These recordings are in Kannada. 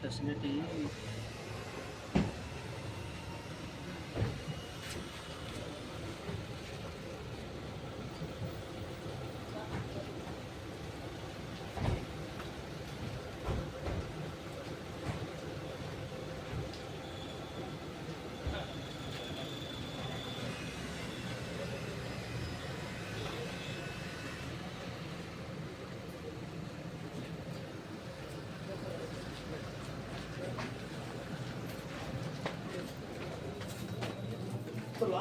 facility.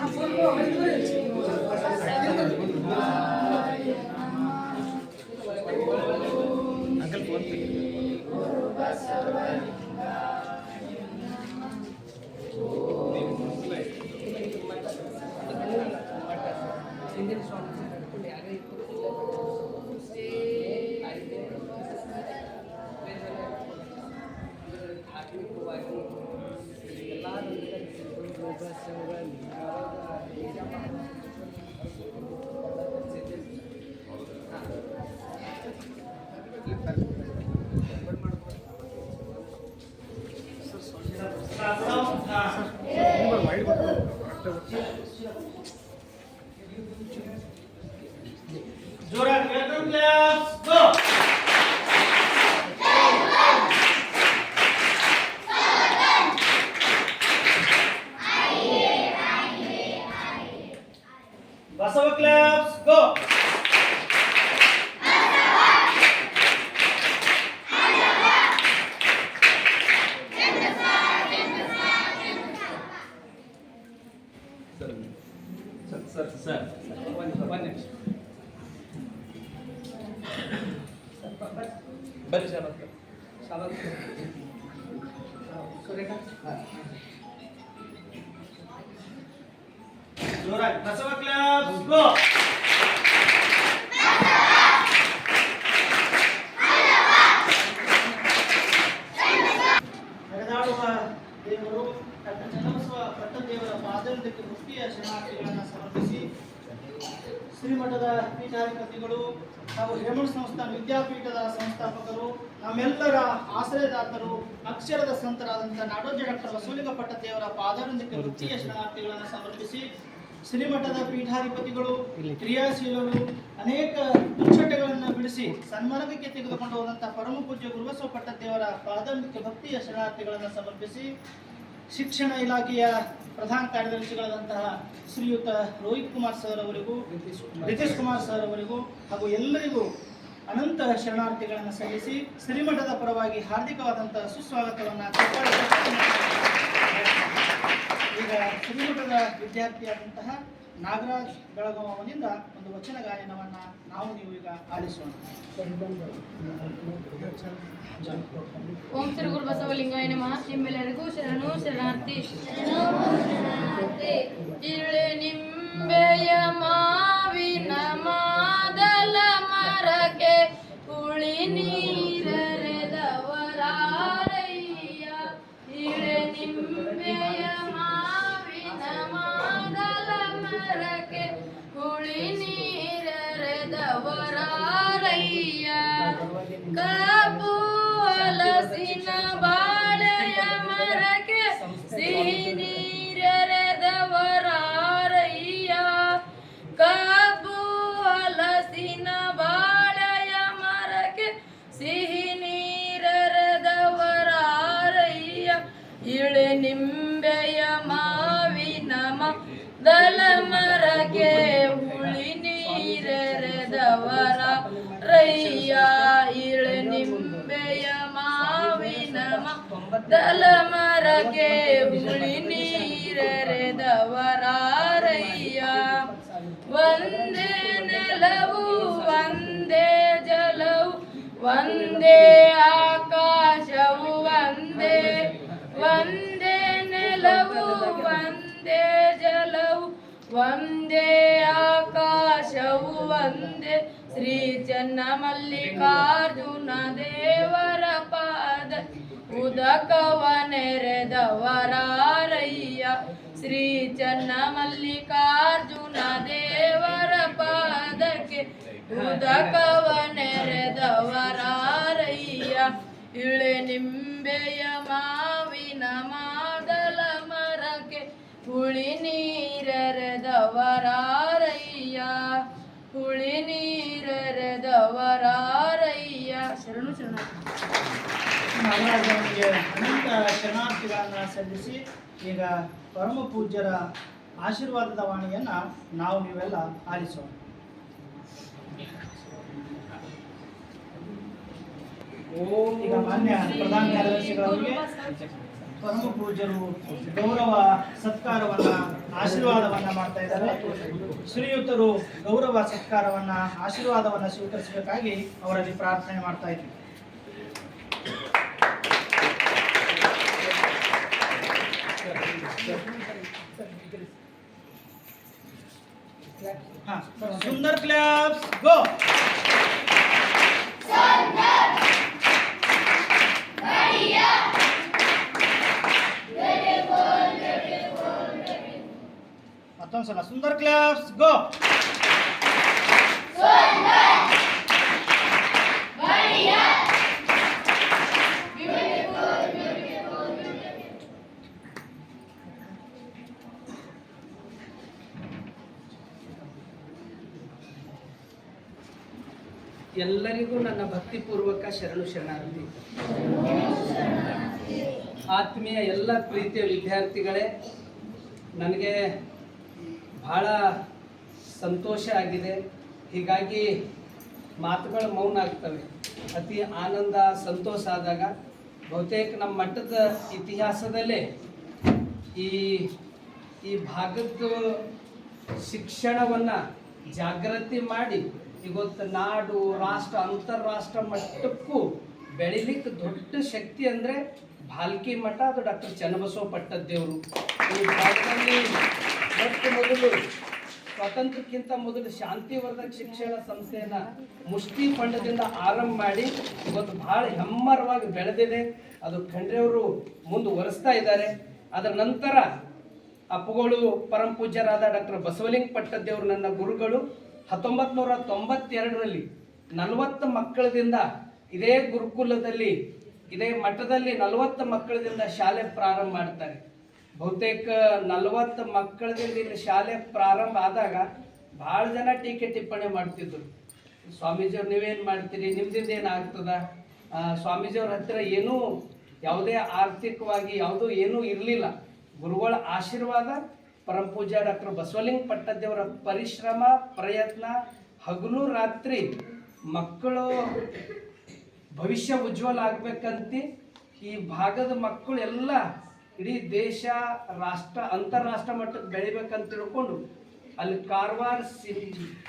Facility uncle PhonePe ಜೋರಾಗಿ ವೆಲ್ಕಮ್ ಕ್ಲಾಸ್ ಜೋರಾಗಿ ಬಸವ ಕ್ಲಬ್ ಗೋ ನಡೆದಾಡುವ ದೇವರು ಪಟ್ಟದೇವರ ಪಾದೋದಕ್ಕೆ ಮುಕ್ತಿಯ ಶರಣಾರ್ಥಿಗಳನ್ನು ಸಮರ್ಪಿಸಿ ಶ್ರೀಮಠದ ಪೀಠಾಧಿಪತಿಗಳು ಹಾಗೂ ಹೇಮಳ ಸಂಸ್ಥಾನ ವಿದ್ಯಾಪೀಠದ ಸಂಸ್ಥಾಪಕರು, ನಮ್ಮೆಲ್ಲರ ಆಶ್ರಯದಾತರು, ಅಕ್ಷರದ ಸಂತರಾದಂಥ ನಾಡೋಜ ಡಾಕ್ಟರ್ ವಸೂಲಿಗಪಟ್ಟ ಪಟ್ಟದೇವರ ಪಾದಾರಂದಕ್ಕೆ ವೃತ್ತಿಯ ಶರಣಾರ್ಥಿಗಳನ್ನು ಸಮರ್ಪಿಸಿ ಶ್ರೀಮಠದ ಪೀಠಾಧಿಪತಿಗಳು ಕ್ರಿಯಾಶೀಲರು ಅನೇಕ ದುಶ್ಚಟಗಳನ್ನು ಬಿಡಿಸಿ ಸನ್ಮಾರ್ಗಕ್ಕೆ ತೆಗೆದುಕೊಂಡು ಹೋದಂತಹ ಪರಮ ಪೂಜ್ಯ ಗುರುಬಸವ ಪಟ್ಟದೇವರ ಪ್ರಾಥಮಿಕ ಭಕ್ತಿಯ ಶರಣಾರ್ಥಿಗಳನ್ನು ಸಮರ್ಪಿಸಿ ಶಿಕ್ಷಣ ಇಲಾಖೆಯ ಪ್ರಧಾನ ಕಾರ್ಯದರ್ಶಿಗಳಾದಂತಹ ಶ್ರೀಯುತ ರೋಹಿತ್ ಕುಮಾರ್ ಸರ್ ಅವರಿಗೂ ನಿತೀಶ್ ಕುಮಾರ್ ಸರ್ ಅವರಿಗೂ ಹಾಗೂ ಎಲ್ಲರಿಗೂ ಅನಂತ ಶರಣಾರ್ಥಿಗಳನ್ನು ಸಲ್ಲಿಸಿ ಶ್ರೀಮಠದ ಪರವಾಗಿ ಹಾರ್ದಿಕವಾದಂತಹ ಸುಸ್ವಾಗತವನ್ನು ಈಗ ಶ್ರೀಮಠದ ವಿದ್ಯಾರ್ಥಿಯಾದಂತಹ ನಾಗರಾಜ್ ಬೆಳಗಾವನಿಂದ ಒಂದು ವಚನ ಗಾಯನವನ್ನ ನಾವು ನೀವು ಈಗ ಆಲಿಸೋಣ. ಓಂ ಶ್ರೀ ಗುರು ಬಸವಲಿಂಗಾಯ ನಮಃ. ನಿಮ್ಮೆಲ್ಲರಿಗೂ ಶರಣು ಶರಣಾರ್ಥಿ. ಇರುಳೆ ನಿಂಬೆಯ ಮಾವಿನ ಮಾದಲ ಮರಕ್ಕೆ ಹುಳಿ ಹುಳಿ ನೀರೆರೆದವರಾರಯ್ಯ ಒಂದೇ ನೆಲವು ಒಂದೇ ಜಲವು ಒಂದೇ ಆಕಾಶವು ಒಂದೇ ಒಂದೇ ನೆಲವು ಒಂದೇ ಜಲವು ಒಂದೇ ಆಕಾಶವು ಒಂದೇ ಶ್ರೀ ಚನ್ನ ಮಲ್ಲಿಕಾರ್ಜುನ ದೇವರ ಪಾದ. ಉದಕವ ನೆರೆದವರಾರಯ್ಯ ಶ್ರೀ ಚನ್ನ ಮಲ್ಲಿಕಾರ್ಜುನ ದೇವರ ಪಾದಕ್ಕೆ ಉದಕವ ನೆರೆದವರಾರಯ್ಯ ಇಳೆ ನಿಂಬೆಯ ಮಾವಿನ ಮಾದಲ ಮರಕ್ಕೆ ಹುಳಿ ನೀರೆರೆದವರಾರಯ್ಯ ನಾಗರಾಜನಿಗೆ ಅನಂತ ಶರಣಾರ್ಥಿಗಳನ್ನು ಸಲ್ಲಿಸಿ ಈಗ ಪರಮ ಪೂಜ್ಯರ ಆಶೀರ್ವಾದದ ವಾಣಿಯನ್ನು ನಾವು ನೀವೆಲ್ಲ ಆಲಿಸೋಣ. ಈಗ ಮಾನ್ಯ ಪ್ರಧಾನ ಕಾರ್ಯದರ್ಶಿಗಳವರಿಗೆ ಪರಮ ಪೂಜ್ಯರು ಗೌರವ ಸತ್ಕಾರವನ್ನ, ಆಶೀರ್ವಾದವನ್ನ ಮಾಡ್ತಾ ಇದ್ದಾರೆ. ಶ್ರೀಯುತರು ಗೌರವ ಸತ್ಕಾರವನ್ನ, ಆಶೀರ್ವಾದವನ್ನ ಸ್ವೀಕರಿಸಬೇಕಾಗಿ ಅವರಲ್ಲಿ ಪ್ರಾರ್ಥನೆ ಮಾಡ್ತಾ ಇದ್ದೀವಿ ಹಾ ಸುಂದರ್ ಕ್ಲಾಪ್ಸ್ ಗೋ ಮತ್ತೊಂದು ಸಲ ಸುಂದರ್ ಕ್ಲಾಪ್ಸ್ ಗೋ ಎಲ್ಲರಿಗೂ ನನ್ನ ಭಕ್ತಿಪೂರ್ವಕ ಶರಣು ಶರಣಾರ್ಥಿ ಆತ್ಮೀಯ ಎಲ್ಲ ಪ್ರೀತಿಯ ವಿದ್ಯಾರ್ಥಿಗಳೇ, ನನಗೆ ಬಹಳ ಸಂತೋಷ ಆಗಿದೆ. ಹೀಗಾಗಿ ಮಾತುಗಳು ಮೌನ ಆಗ್ತವೆ. ಅತಿ ಆನಂದ, ಸಂತೋಷ ಆದಾಗ ಬಹುತೇಕ ನಮ್ಮ ಮಠದ ಇತಿಹಾಸದಲ್ಲೇ ಈ ಈ ಭಾಗದ ಶಿಕ್ಷಣವನ್ನು ಜಾಗೃತಿ ಮಾಡಿ ಇವತ್ತು ನಾಡು, ರಾಷ್ಟ್ರ ಅಂತಾರಾಷ್ಟ್ರ ಮಟ್ಟಕ್ಕೂ ಬೆಳಿಲಿಕ್ಕೆ ದೊಡ್ಡ ಶಕ್ತಿ ಅಂದರೆ ಭಾಲ್ಕಿ ಮಠ ಅದು ಡಾಕ್ಟರ್ ಚನ್ನಬಸವ ಪಟ್ಟದ್ದೇವರು ಈ ಭಾಗದಲ್ಲಿ ಮೊಟ್ಟ ಮೊದಲು ಸ್ವಾತಂತ್ರ್ಯಕ್ಕಿಂತ ಮೊದಲು ಶಾಂತಿವರ್ಧಕ ಶಿಕ್ಷಣ ಸಂಸ್ಥೆಯನ್ನ ಮುಷ್ಟಿ ಪಂಡದಿಂದ ಆರಂಭ ಮಾಡಿ ಇವತ್ತು ಬಹಳ ಹೆಮ್ಮರವಾಗಿ ಬೆಳೆದಿದೆ. ಅದು ಖಂಡ್ರೆಯವರು ಮುಂದುವರಿಸ್ತಾ ಇದ್ದಾರೆ. ಅದರ ನಂತರ ಅಪ್ಪಗಳು ಪರಮ ಪೂಜ್ಯರಾದ ಡಾಕ್ಟರ್ ಬಸವಲಿಂಗ ಪಟ್ಟದ್ದೇವರು ನನ್ನ ಗುರುಗಳು. ಹತ್ತೊಂಬತ್ತು ನೂರ ತೊಂಬತ್ತೆರಡರಲ್ಲಿ ನಲವತ್ತು ಮಕ್ಕಳದಿಂದ ಇದೇ ಗುರುಕುಲದಲ್ಲಿ, ಇದೇ ಮಠದಲ್ಲಿ ನಲವತ್ತು ಮಕ್ಕಳದಿಂದ ಶಾಲೆ ಪ್ರಾರಂಭ ಮಾಡ್ತಾರೆ. ಬಹುತೇಕ ನಲವತ್ತು ಮಕ್ಕಳದಿಂದ ಇಲ್ಲಿ ಶಾಲೆ ಪ್ರಾರಂಭ ಆದಾಗ ಭಾಳ ಜನ ಟೀಕೆ ಟಿಪ್ಪಣಿ ಮಾಡ್ತಿದ್ರು. ಸ್ವಾಮೀಜಿಯವ್ರು ನೀವೇನು ಮಾಡ್ತೀರಿ? ನಿಮ್ದಿಂದ ಏನಾಗ್ತದ ಸ್ವಾಮೀಜಿಯವ್ರ ಹತ್ತಿರ ಏನೂ ಯಾವುದೇ ಆರ್ಥಿಕವಾಗಿ ಯಾವುದೂ ಏನೂ ಇರಲಿಲ್ಲ. ಗುರುಗಳ ಆಶೀರ್ವಾದ ಪರಮ ಪೂಜ್ಯ ಡಾಕ್ಟರ್ ಬಸವಲಿಂಗ ಪಟ್ಟದ್ದೇವರ ಪರಿಶ್ರಮ, ಪ್ರಯತ್ನ, ಹಗಲು ರಾತ್ರಿ ಮಕ್ಕಳು ಭವಿಷ್ಯ ಉಜ್ವಲ ಆಗ್ಬೇಕಂತ ಈ ಭಾಗದ ಮಕ್ಕಳು ಎಲ್ಲ ಇಡೀ ದೇಶ ರಾಷ್ಟ್ರ, ಅಂತಾರಾಷ್ಟ್ರ ಮಟ್ಟಕ್ಕೆ ಬೆಳಿಬೇಕಂತ ತಿಳ್ಕೊಂಡು ಅಲ್ಲಿ ಕಾರವಾರ ಸಿರಿ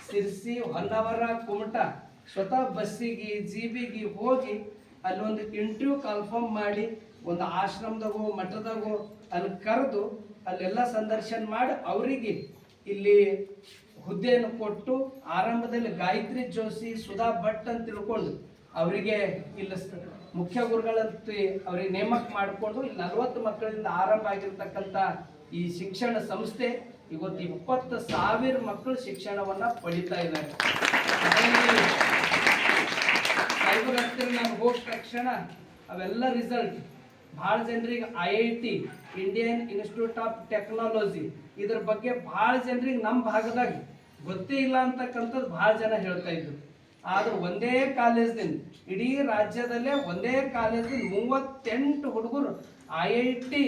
ಸಿರ್ಸಿ, ಹೊನ್ನಾವರ, ಕುಮಟ ಸ್ವತಃ ಬಸ್ಸಿಗೆ, ಜೀಬಿಗೆ ಹೋಗಿ ಅಲ್ಲಿ ಒಂದು ಇಂಟರ್ವ್ಯೂ ಕನ್ಫರ್ಮ್ ಮಾಡಿ, ಒಂದು ಆಶ್ರಮದಾಗೋ, ಮಠದಾಗೋ ಅಲ್ಲಿ ಕರೆದು ಅಲ್ಲೆಲ್ಲ ಸಂದರ್ಶನ ಮಾಡಿ ಅವರಿಗೆ ಇಲ್ಲಿ ಹುದ್ದೆಯನ್ನು ಕೊಟ್ಟು ಆರಂಭದಲ್ಲಿ ಗಾಯತ್ರಿ ಜೋಶಿ, ಸುಧಾ ಭಟ್ ಅಂತ ತಿಳ್ಕೊಂಡು ಅವರಿಗೆ ಇಲ್ಲಿ ಮುಖ್ಯ ಗುರುಗಳಂತ ಅವರಿಗೆ ನೇಮಕ ಮಾಡಿಕೊಂಡು ಇಲ್ಲಿ ನಲವತ್ತು ಮಕ್ಕಳಿಂದ ಆರಂಭ ಆಗಿರ್ತಕ್ಕಂಥ ಈ ಶಿಕ್ಷಣ ಸಂಸ್ಥೆ ಇವತ್ತು ಇಪ್ಪತ್ತು ಸಾವಿರ ಮಕ್ಕಳು ಶಿಕ್ಷಣವನ್ನ ಪಡಿತಾ ಇದ್ದಾರೆ. ಸೈಬರ್ ಹತ್ತಿರ ನಾನು ಹೋದ ತಕ್ಷಣ ಅವೆಲ್ಲ ರಿಸಲ್ಟ್ ಭಾಳ ಜನರಿಗೆ I I T Indian Institute of Technology ಇದ್ರ ಬಗ್ಗೆ ಭಾಳ ಜನರಿಗೆ ನಮ್ಮ ಭಾಗದಾಗ ಗೊತ್ತೇ ಇಲ್ಲ ಅಂತಕ್ಕಂಥದ್ದು ಭಾಳ ಜನ ಹೇಳ್ತಾ ಇದ್ರು. ಆದ್ರೆ ಒಂದೇ ಕಾಲೇಜ್ದಿಂದ, ಇಡೀ ರಾಜ್ಯದಲ್ಲೇ ಒಂದೇ ಕಾಲೇಜಿನ ಮೂವತ್ತೆಂಟು ಹುಡುಗರು ಐ ಐ ಟಿ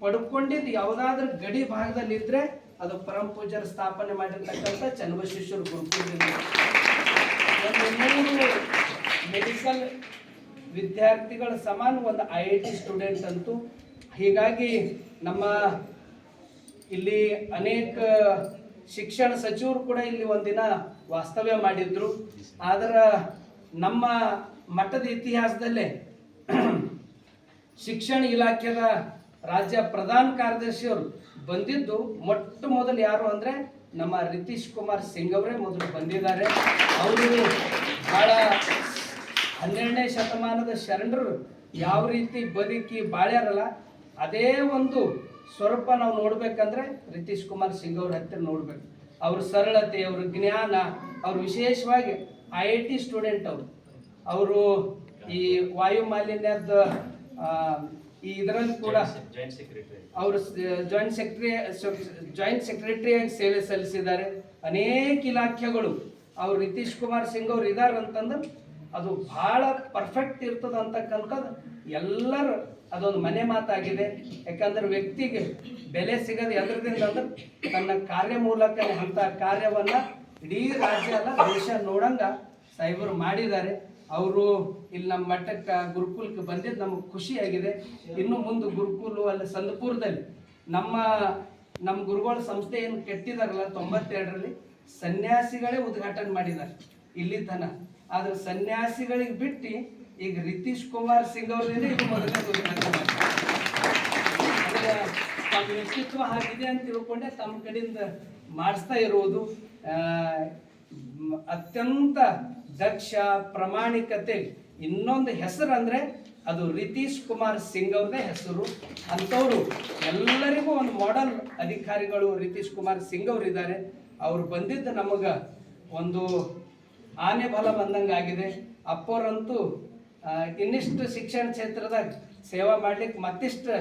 ಪಡ್ಕೊಂಡಿದ್ದು ಯಾವುದಾದ್ರೂ ಗಡಿ ಭಾಗದಲ್ಲಿ ಇದ್ರೆ ಅದು ಪರಮ ಪೂಜ್ಯರ ಸ್ಥಾಪನೆ ಮಾಡಿರ್ತಕ್ಕಂಥ ಒಂದು ನೂರು ಮೆಡಿಕಲ್ ವಿದ್ಯಾರ್ಥಿಗಳ ಸಮಾನ ಒಂದು ಐ ಐ ಟಿ ಸ್ಟೂಡೆಂಟ್ ಅಂತೂ ಹೀಗಾಗಿ ನಮ್ಮ ಇಲ್ಲಿ ಅನೇಕ ಶಿಕ್ಷಣ ಸಚಿವರು ಕೂಡ ಇಲ್ಲಿ ಒಂದಿನ ವಾಸ್ತವ್ಯ ಮಾಡಿದ್ರು. ಆದರೆ ನಮ್ಮ ಮಠದ ಇತಿಹಾಸದಲ್ಲೇ ಶಿಕ್ಷಣ ಇಲಾಖೆದ ರಾಜ್ಯ ಪ್ರಧಾನ ಕಾರ್ಯದರ್ಶಿಯವರು ಬಂದಿದ್ದು. ಮೊಟ್ಟ ಮೊದಲು ಯಾರು ಅಂದ್ರೆ ನಮ್ಮ ರಿತೀಶ್ ಕುಮಾರ್ ಸಿಂಗ್ ಅವರೇ ಮೊದಲು ಬಂದಿದ್ದಾರೆ. ಅವರು ಬಹಳ ಹನ್ನೆರಡನೇ ಶತಮಾನದ ಶರಣರು ಯಾವ ರೀತಿ ಬದುಕಿ ಬಾಳ್ಯಾರಲ್ಲ ಅದೇ ಒಂದು ಸ್ವರೂಪ ನಾವು ನೋಡ್ಬೇಕಂದ್ರೆ ರಿತೀಶ್ ಕುಮಾರ್ ಸಿಂಗ್ ಅವ್ರ ಹತ್ತಿರ ನೋಡ್ಬೇಕು. ಅವ್ರ ಸರಳತೆ ಅವ್ರ ಜ್ಞಾನ ಅವ್ರು ವಿಶೇಷವಾಗಿ ಐ ಐ ಟಿ ಸ್ಟೂಡೆಂಟ್ ಅವರು. ಅವರು ಈ ವಾಯು ಮಾಲಿನ್ಯದ ಈ ಇದರಲ್ಲಿ ಕೂಡ ಜಾಯಿಂಟ್ ಸೆಕ್ರೆಟರಿ ಅವರು ಜಾಯಿಂಟ್ ಸೆಕ್ರೆಟರಿ ಜಾಯಿಂಟ್ ಸೆಕ್ರೆಟರಿ ಆಗಿ ಸೇವೆ ಸಲ್ಲಿಸಿದ್ದಾರೆ. ಅನೇಕ ಇಲಾಖೆಗಳು. ಅವ್ರು ನಿತೀಶ್ ಕುಮಾರ್ ಸಿಂಗ್ ಅವ್ರು ಇದಾರೆ ಅಂತಂದ್ರೆ ಅದು ಬಹಳ ಪರ್ಫೆಕ್ಟ್ ಇರ್ತದ ಅಂತಕ್ಕಂಥದ್ದು. ಎಲ್ಲರ ಅದೊಂದು ಮನೆ ಮಾತಾಗಿದೆ. ಯಾಕಂದ್ರೆ ವ್ಯಕ್ತಿಗೆ ಬೆಲೆ ಸಿಗೋದು ಎದ್ರದಿಂದ ಅಂದ್ರೆ ತನ್ನ ಕಾರ್ಯ ಮೂಲಕ ಅಂತ ಕಾರ್ಯವನ್ನ ಇಡೀ ರಾಜ್ಯ ಅಲ್ಲ, ದೇಶ ನೋಡಂಗ ಸಾಹೇಬರು ಮಾಡಿದ್ದಾರೆ. ಅವರು ಇಲ್ಲಿ ನಮ್ಮ ಮಠಕ್ಕೆ ಗುರುಕುಲಕ್ಕೆ ಬಂದಿದ್ದು ನಮಗೆ ಖುಷಿಯಾಗಿದೆ ಇನ್ನು ಮುಂದೆ ಗುರುಕುಲು ಅಲ್ಲಿ ಸಂದಪುರದಲ್ಲಿ ನಮ್ಮ ನಮ್ಮ ಗುರುಗಳ ಸಂಸ್ಥೆ ಏನು ಕೆಟ್ಟಿದಾರಲ್ಲ, ತೊಂಬತ್ತೆರಡರಲ್ಲಿ ಸನ್ಯಾಸಿಗಳೇ ಉದ್ಘಾಟನೆ ಮಾಡಿದ್ದಾರೆ. ಇಲ್ಲಿ ತನ ಆದ್ರೆ ಸನ್ಯಾಸಿಗಳಿಗೆ ಬಿಟ್ಟು ಈಗ ರಿತೀಶ್ ಕುಮಾರ್ ಸಿಂಗ್ ಅವರಿಂದ ಇದು ಮೊದಲನೇ ತಮ್ಮ ವ್ಯಕ್ತಿತ್ವ ಹಾಗಿದೆ ಅಂತ ತಿಳ್ಕೊಂಡೆ ತಮ್ಮ ಕಡೆಯಿಂದ ಮಾಡಿಸ್ತಾ ಇರುವುದು ಅತ್ಯಂತ ದಕ್ಷ ಪ್ರಾಮಾಣಿಕತೆ. ಇನ್ನೊಂದು ಹೆಸರು ಅಂದ್ರೆ ಅದು ರಿತೀಶ್ ಕುಮಾರ್ ಸಿಂಗ್ ಅವ್ರದೇ ಹೆಸರು. ಅಂಥವ್ರು ಎಲ್ಲರಿಗೂ ಒಂದು ಮಾಡಲ್ ಅಧಿಕಾರಿಗಳು ರಿತೀಶ್ ಕುಮಾರ್ ಸಿಂಗ್ ಅವರು ಇದ್ದಾರೆ ಅವ್ರು ಬಂದಿದ್ದು ನಮಗೆ ಒಂದು ಆನೆ ಬಲ ಬಂದಂಗಾಗಿದೆ. ಅಪ್ಪೋರಂತೂ ಇನ್ನಿಷ್ಟು ಶಿಕ್ಷಣ ಕ್ಷೇತ್ರದಾಗ ಸೇವಾ ಮಾಡ್ಲಿಕ್ಕೆ ಮತ್ತಿಷ್ಟು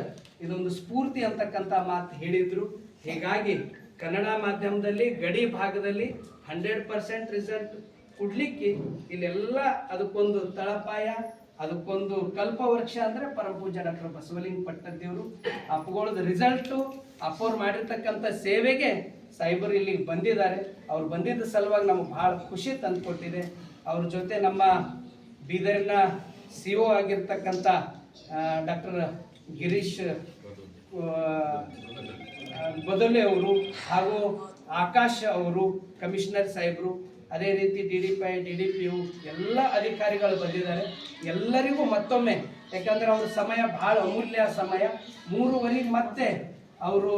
ಇದೊಂದು ಸ್ಫೂರ್ತಿ ಅಂತಕ್ಕಂಥ ಮಾತು ಹೇಳಿದ್ರು. ಹೀಗಾಗಿ ಕನ್ನಡ ಮಾಧ್ಯಮದಲ್ಲಿ ಗಡಿ ಭಾಗದಲ್ಲಿ ಹಂಡ್ರೆಡ್ ಪರ್ಸೆಂಟ್ ರಿಸಲ್ಟ್ ಕೊಡ್ಲಿಕ್ಕೆ ಇಲ್ಲೆಲ್ಲ ಅದಕ್ಕೊಂದು ತಳಪಾಯ, ಅದಕ್ಕೊಂದು ಕಲ್ಪವೃಕ್ಷ ಅಂದ್ರೆ ಪರಮ ಪೂಜ್ಯ ಡಾಕ್ಟರ್ ಬಸವಲಿಂಗ ಪಟ್ಟದೇವರು ಅಪ್ಪಗಳದ ರಿಸಲ್ಟು ಅಪ್ಪವ್ರು ಮಾಡಿರ್ತಕ್ಕಂಥ ಸೇವೆಗೆ ಸಾಹೇಬರು ಇಲ್ಲಿಗೆ ಬಂದಿದ್ದಾರೆ. ಅವ್ರು ಬಂದಿದ್ದ ಸಲುವಾಗಿ ನಮ್ಗೆ ಭಾಳ ಖುಷಿ ತಂದುಕೊಟ್ಟಿದೆ. ಅವ್ರ ಜೊತೆ ನಮ್ಮ ಬೀದರ್ನ ಸಿ ಒ ಆಗಿರ್ತಕ್ಕಂಥ ಡಾಕ್ಟರ್ ಗಿರೀಶ್ ಬದಲೆ ಅವರು ಹಾಗೂ ಆಕಾಶ್ ಅವರು, ಕಮಿಷನರ್ ಸಾಹೇಬರು, ಅದೇ ರೀತಿ D D P D D P U, ಎಲ್ಲ ಅಧಿಕಾರಿಗಳು ಬಂದಿದ್ದಾರೆ. ಎಲ್ಲರಿಗೂ ಮತ್ತೊಮ್ಮೆ, ಯಾಕಂದರೆ ಅವ್ರ ಸಮಯ ಬಹಳ ಅಮೂಲ್ಯ ಸಮಯ. ಮೂರುವರೆಗೆ ಮತ್ತೆ ಅವರು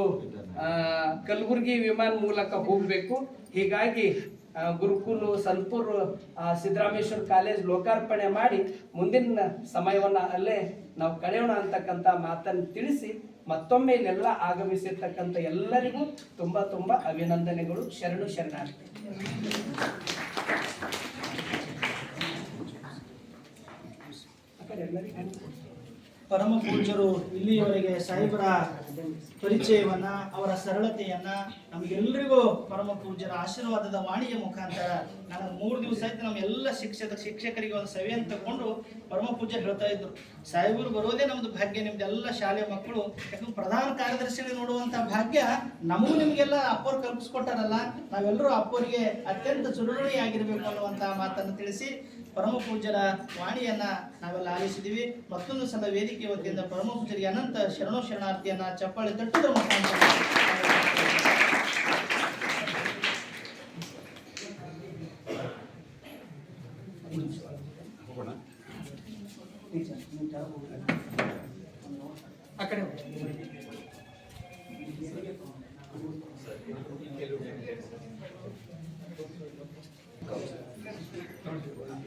ಕಲಬುರಗಿ ವಿಮಾನ ಮೂಲಕ ಹೋಗಬೇಕು. ಹೀಗಾಗಿ ಗುರುಕುಲು ಸನ್ಪುರ್ ಆ, ಸಿದ್ದರಾಮೇಶ್ವರ ಕಾಲೇಜ್ ಲೋಕಾರ್ಪಣೆ ಮಾಡಿ ಮುಂದಿನ ಸಮಯವನ್ನು ಅಲ್ಲೇ ನಾವು ಕಳೆಯೋಣ ಅಂತಕ್ಕಂಥ ಮಾತನ್ನು ತಿಳಿಸಿ ಮತ್ತೊಮ್ಮೆ ಇಲ್ಲೆಲ್ಲ ಆಗಮಿಸಿರ್ತಕ್ಕಂಥ ಎಲ್ಲರಿಗೂ ತುಂಬ ತುಂಬ ಅಭಿನಂದನೆಗಳು. ಶರಣು ಶರಣಾರ್ಥಿ. ಪರಮ ಪೂಜ್ಯರು ಇಲ್ಲಿಯವರೆಗೆ ಸಾಹೇಬರ ಪರಿಚಯವನ್ನ, ಅವರ ಸರಳತೆಯನ್ನ ನಮಗೆಲ್ಲರಿಗೂ ಪರಮ ಪೂಜ್ಯರ ಆಶೀರ್ವಾದದ ವಾಣಿಯ ಮುಖಾಂತರ ನಾನು ಮೂರು ದಿವಸ ಆಯ್ತು ನಮ್ಮ ಎಲ್ಲ ಶಿಕ್ಷಕ ಶಿಕ್ಷಕರಿಗೆ ಒಂದು ಸಭೆಯನ್ನು ತಗೊಂಡು ಪರಮ ಪೂಜ್ಯ ಹೇಳ್ತಾ ಇದ್ರು. ಸಾಹೇಬರು ಬರೋದೇ ನಮ್ದು ಭಾಗ್ಯ ನಿಮ್ದೆಲ್ಲ ಶಾಲೆ ಮಕ್ಕಳು. ಯಾಕಂದ್ರೆ ಪ್ರಧಾನ ಕಾರ್ಯದರ್ಶಿನಿ ನೋಡುವಂತ ಭಾಗ್ಯ ನಮಗೂ ನಿಮ್ಗೆಲ್ಲ ಅಪ್ಪರು ಕಲ್ಪಿಸ್ಕೊಟ್ಟಾರಲ್ಲ ನಾವೆಲ್ಲರೂ ಅಪ್ಪರಿಗೆ ಅತ್ಯಂತ ಸುರುಳಿಯಾಗಿರ್ಬೇಕು ಅನ್ನುವಂತ ಮಾತನ್ನು ತಿಳಿಸಿ ಪರಮ ಪೂಜ್ಯರ ವಾಣಿಯನ್ನ ನಾವೆಲ್ಲ ಆಲಿಸಿದೀವಿ ಮತ್ತೊಂದು ಸಲ ವೇದಿಕೆ ವತಿಯಿಂದ ಪರಮ ಪೂಜರಿಗೆ ಅನಂತ ಶರಣೋ ಶರಣಾರ್ಥಿಯನ್ನ ಚಪ್ಪಾಳೆ ತಟ್ಟುವುದರ. ಆ ಕಡೆ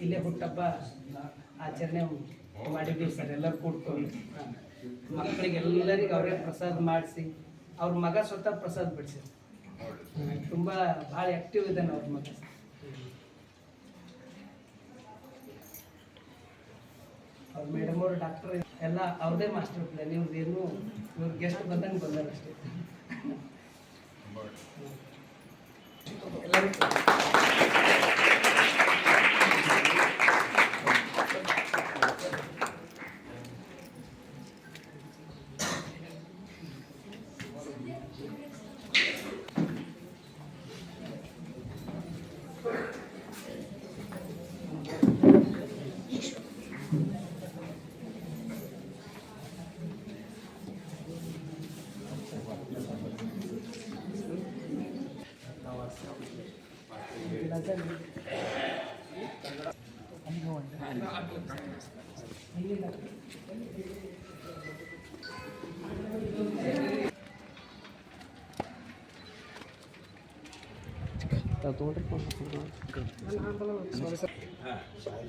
ಇಲ್ಲೇ ಹುಟ್ಟಬ್ಬ ಆಚರಣೆ ಮಾಡಿದ್ವಿ ಸರ್ ಎಲ್ಲರೂ ಕೂಡ್ಕೊಂಡು. ಮಕ್ಕಳಿಗೆ ಎಲ್ಲರಿಗೂ ಅವರೇ ಪ್ರಸಾದ ಮಾಡಿಸಿ ಅವ್ರ ಮಗ ಸ್ವತಃ ಪ್ರಸಾದ ಬಿಡಿಸಿದ್ರು ತುಂಬ ಭಾಳ ಆ್ಯಕ್ಟಿವ್ ಇದ್ದಾನೆ ಅವ್ರ ಮಗ. ಅವ್ರ ಮೇಡಮ್ ಅವರು ಡಾಕ್ಟರ್ ಎಲ್ಲ ಅವ್ರದೇ ಮಾಸ್ಟರ್ ಪ್ಲಾನ್ ಇವ್ರದ್ದೇನು ಇವ್ರ ಗೆಸ್ಟ್ ಬಂದಂಗೆ ಬಂದಾರ ಅಷ್ಟೇ ತಗೊಂಡ್ರೆ ಸಾರಿ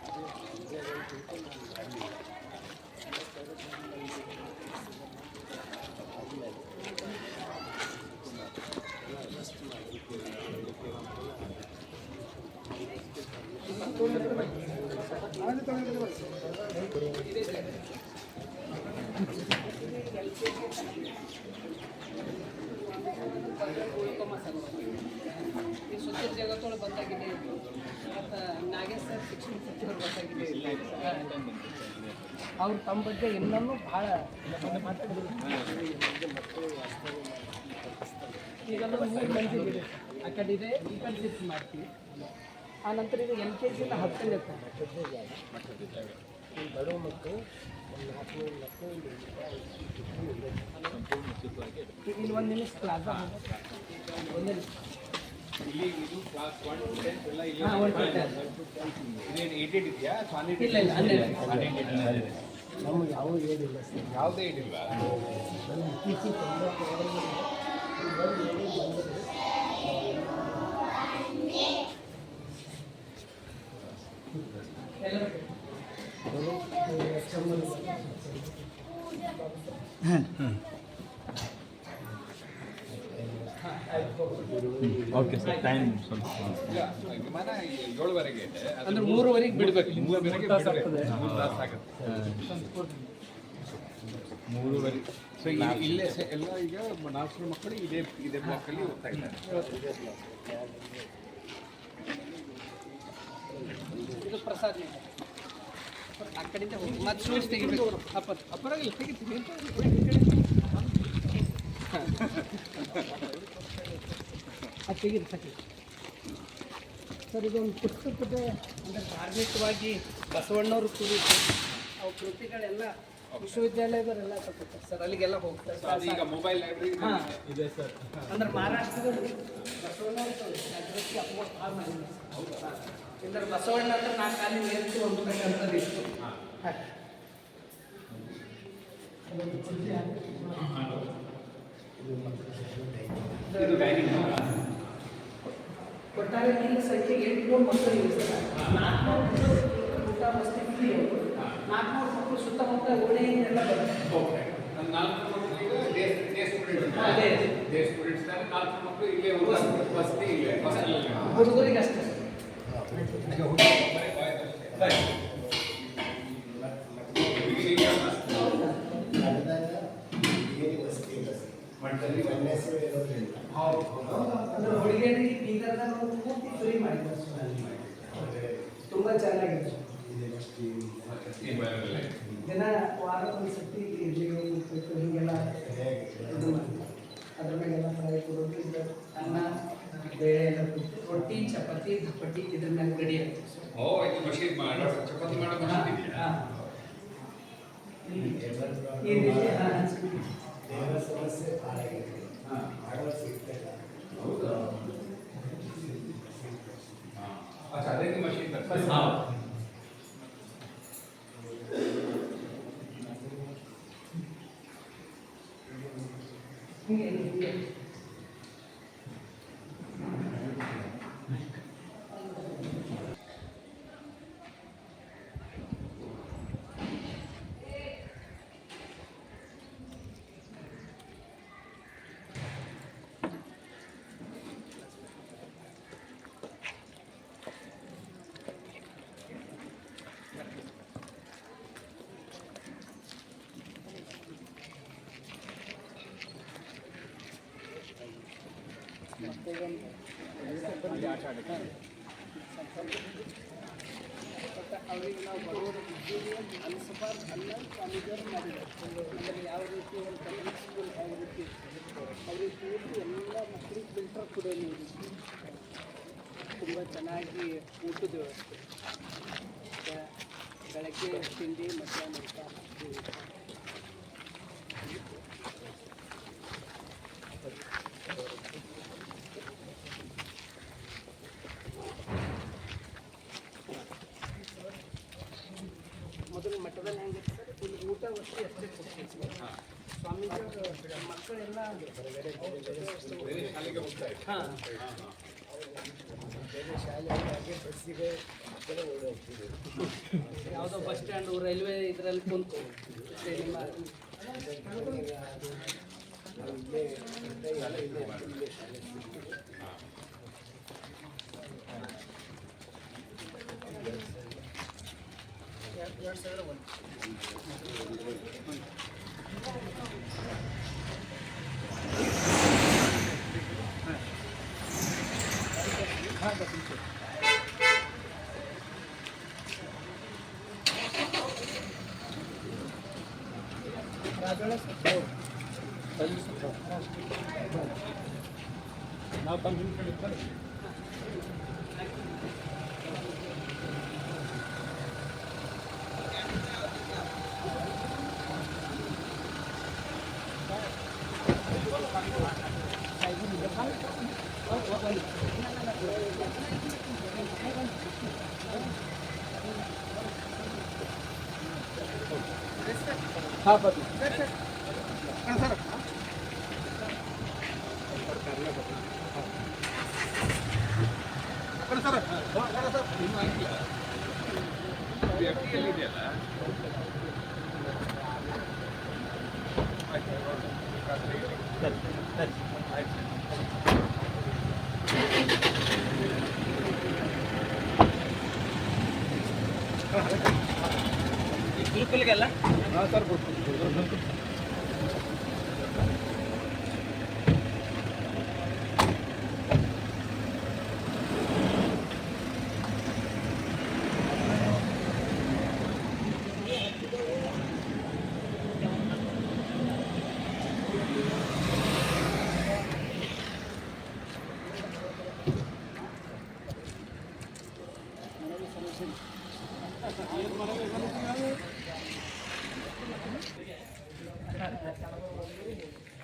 ಬಂದಾಗಿದೆ ನಾಗೇಶ್ ಸರ್ ಶಿಕ್ಷಣ ಸಚಿವ ಅವ್ರು ತಮ್ಮ ಬಗ್ಗೆ ಇನ್ನೂ ಭಾಳ ಈಗೆಲ್ಲ ಮೂರು ಆ ಕಡೆ ಇದೆ, ಈ ಕಡೆ ಮಾಡ್ತೀವಿ. ಆ ನಂತರ ಇದು ಎಲ್ ಕೆ ಜಿಯಿಂದ ಹತ್ತನೇ ಬಡವ ಮಕ್ಕಳು ಒಂದು ಇಲ್ಲಿ ಒಂದು ನಿಮಿಷ ಪ್ಲಾಜಾ ಒಂದೇ ನಿಮಿಷ. ಇಲ್ಲಿ ಇದು ಕ್ಲಾಸ್ ಒನ್ ಟು ಟೆಂತ್ ಎಲ್ಲ ಇಲ್ಲಿ ಹಾಂ ಒಂದು ಇದೇನು ಏಟೆಡ್ ಇದೆಯಾ? ಸಾಲಿಡ್ ಇಲ್ಲ ಇಲ್ಲ ಹನ್ನೆರಡು ನಮಗೆ ಯಾವ ಏನಿಲ್ಲ ಸರ್ ಯಾವುದೇ ಇದಿಲ್ವಾ ನಮ್ಮ ಇತ್ತೀಚೆಗೆ ಓಕೆ ಸರ್ ಟೈಮ್ ಸ್ವಲ್ಪ ವಿಮಾನ ಏಳುವರೆಗೆ ಇದೆ. ಅಂದ್ರೆ ಮೂರುವರೆಗೆ ಬಿಡ್ಬೇಕು. ಮೂರುವರೆಗೆ ಮೂರುವರೆ. ಸೊ ಇಲ್ಲೇ ಎಲ್ಲ ಈಗ ನಾಲ್ಕು ಮಕ್ಕಳು ಇದೇ ಇದೇ ಬ್ಲಾಕಲ್ಲಿ ಓದ್ತಾ ಇದ್ದಾರೆ. ಇದು ಪ್ರಸಾದ್ ಅಕ್ಕಡಿಂದ ಆ ಕಡೆಯಿಂದ ಹೋಗಿ ಮತ್ತೆ ಶೂಸ್ ತೆಗಿಬೇಕು. ಅಪ್ಪ ಅಪ್ಪರಾಗಿಲ್ಲ ತೆಗಿತೀವಿ ಅದು ತೆಗೀರಿ ಸರ್ ಇದೊಂದು ಪುಸ್ತಕದ ಅಂದರೆ ಧಾರ್ಮಿಕವಾಗಿ ಬಸವಣ್ಣವರು ಕುರಿತು ಅವು ಕೃತಿಗಳೆಲ್ಲ ವಿಶ್ವವಿದ್ಯಾಲಯದವರೆಲ್ಲ ತಗೋತಾರೆ ಸರ್ ಅಲ್ಲಿಗೆಲ್ಲ ಹೋಗ್ತಾರೆ. ಈಗ ಮೊಬೈಲ್ ಲೈಬ್ರರಿ ಇದೆ ಸರ್. ಅಂದ್ರೆ ಮಹಾರಾಷ್ಟ್ರದಲ್ಲಿ ಬಸವಣ್ಣ ಅಂದ್ರೆ ಬಸವಣ್ಣ ಅಂದ್ರೆ ನಾ ಖಾಲಿ ನಿಂತು ಅಂತ ಇತ್ತು ಹಾಂ. ಇದು ಡೈನಿಂಗ್ ಒಟ್ಟಾರೆ ನಿಮ್ಮ ಸಂಖ್ಯೆ ಎಂಟುನೂರು ಮಕ್ಕಳು ಇವೆ ಸರ್. ನಾಲ್ಕುನೂರು ಊಟ ಮಸ್ತಿ ಫ್ರೀ ಅವರು. ನಾಲ್ಕುನೂರು ಮಕ್ಕಳು ಸುತ್ತಮುತ್ತ ಓಣೆಯಿಂದೆಲ್ಲ ಬರ್ತಾರೆ ಓಕೆ. ನಾಲ್ಕು ಮಕ್ಕಳಿಗೆ ಡೇ ಡೇ ಸ್ಟೂಡೆಂಟ್ ಅದೇ. ಡೇ ಸ್ಟೂಡೆಂಟ್ಸ್ ನಾಲ್ಕು ಮಕ್ಕಳು ಇಲ್ಲೇ ವಸತಿ ವಸತಿ ಇಲ್ಲೇ ವಸತಿ ಹುಡುಗರಿಗೆ ಅಷ್ಟೇ ಸರ್ ನಡೆದಾಗ ಏನು ವಸತಿ ಇಲ್ಲ ಸರ್ ಮಠದಲ್ಲಿ ಸನ್ಯಾಸಿಗಳು ಇರೋದ್ರಿಂದ ಅಂದ್ರೆ ಹುಡುಗಿಯರಿಗೆ ಬೀದರ್ದಾಗ ನಾವು ಪೂರ್ತಿ ಫ್ರೀ ಮಾಡಿದ್ರು ತುಂಬ ಚೆನ್ನಾಗಿದೆ. ದಿನ ವಾರ ಒಂದು ಸತಿ ಇಡ್ಲಿ ಉಪ್ಪಿಟ್ಟು ಹೀಗೆಲ್ಲ ಇದು ಮಾಡ್ತೀವಿ. ಅದ್ರ ಮೇಲೆಲ್ಲ ಫ್ರೈ ಕೊಡೋದು ಇದು ಅನ್ನ ಬೇಳೆ ಎಲ್ಲ ಕೊಟ್ಟು ರೊಟ್ಟಿ ಚಪಾತಿ ದಪ್ಪಟ್ಟಿ ಇದ್ರ ಮೇಲೆ ರೆಡಿ ಆಗ್ತದೆ ಸರ್. ಓ ಇದು ಮಷೀನ್ ಮಾಡೋ ಚಪಾತಿ ಮಾಡೋ ಮಷೀನ್ ಇದೆಯಾ ಈ ರೀತಿ ಹಾಂ. ದೇವರ ಸಮಸ್ಯೆ ಭಾಳ ಆಗಿದೆ ಮಾಡೋರು ಸಿಗ್ತಿಲ್ಲ ಹೌದಾ? ಅಚ್ಚಾ ಅದೇ ಮಷೀನ್ ಬರ್ತದೆ ಹಿಂಗೆ ಹಿಂಗೆ ಮತ್ತು ಅವ್ರಿಗೆ ನಾವು ಬಡವರ ಇದ್ದೀವಿ ಅನಿಸಬಾರ್ದು ಅಲ್ಲ ಸ್ವಾಮೀಜಿಯವರು ಮಾಡಿದ್ದಾರೆ ನಮ್ಮಲ್ಲಿ ಯಾವ ರೀತಿ ಒಂದು ಯಾವ ರೀತಿ ಅವ್ರಿಗೆ ಎಲ್ಲ ಮಕ್ಕಳಿಗೆ ಫಿಲ್ಟರ್ ಕುಡಿಯೋ ನೀರು ತುಂಬ ಚೆನ್ನಾಗಿ ಊಟದ ವ್ಯವಸ್ಥೆ ಬೆಳಗ್ಗೆ ತಿಂಡಿ ಮಧ್ಯಾಹ್ನ ಊಟ ರಾತ್ರಿ ಊಟ ಮೊದಲು ಮಠದಲ್ಲಿ ಹೆಂಗಿತ್ತು ಸರ್ ಇಲ್ಲಿ ಊಟ ವಸ್ತು ಅಷ್ಟೇ ಕೊಡ್ತೀವಿ ಸರ್ ಸ್ವಾಮೀಜಿ ಮಕ್ಕಳೆಲ್ಲ ಬಸ್ಸಿಗೆ ಮಕ್ಕಳು ಯಾವುದೋ ಬಸ್ ಸ್ಟ್ಯಾಂಡು ರೈಲ್ವೆ ಇದರಲ್ಲಿ ಕುಂತು ಶಾಲೆ. ಎರಡು ಸಾವಿರ ಒಂದು ನಾವು ತಮ್ಮ ಗುರುಕುಲ್ಗೆಲ್ಲ ಹಾಂ ಸರ್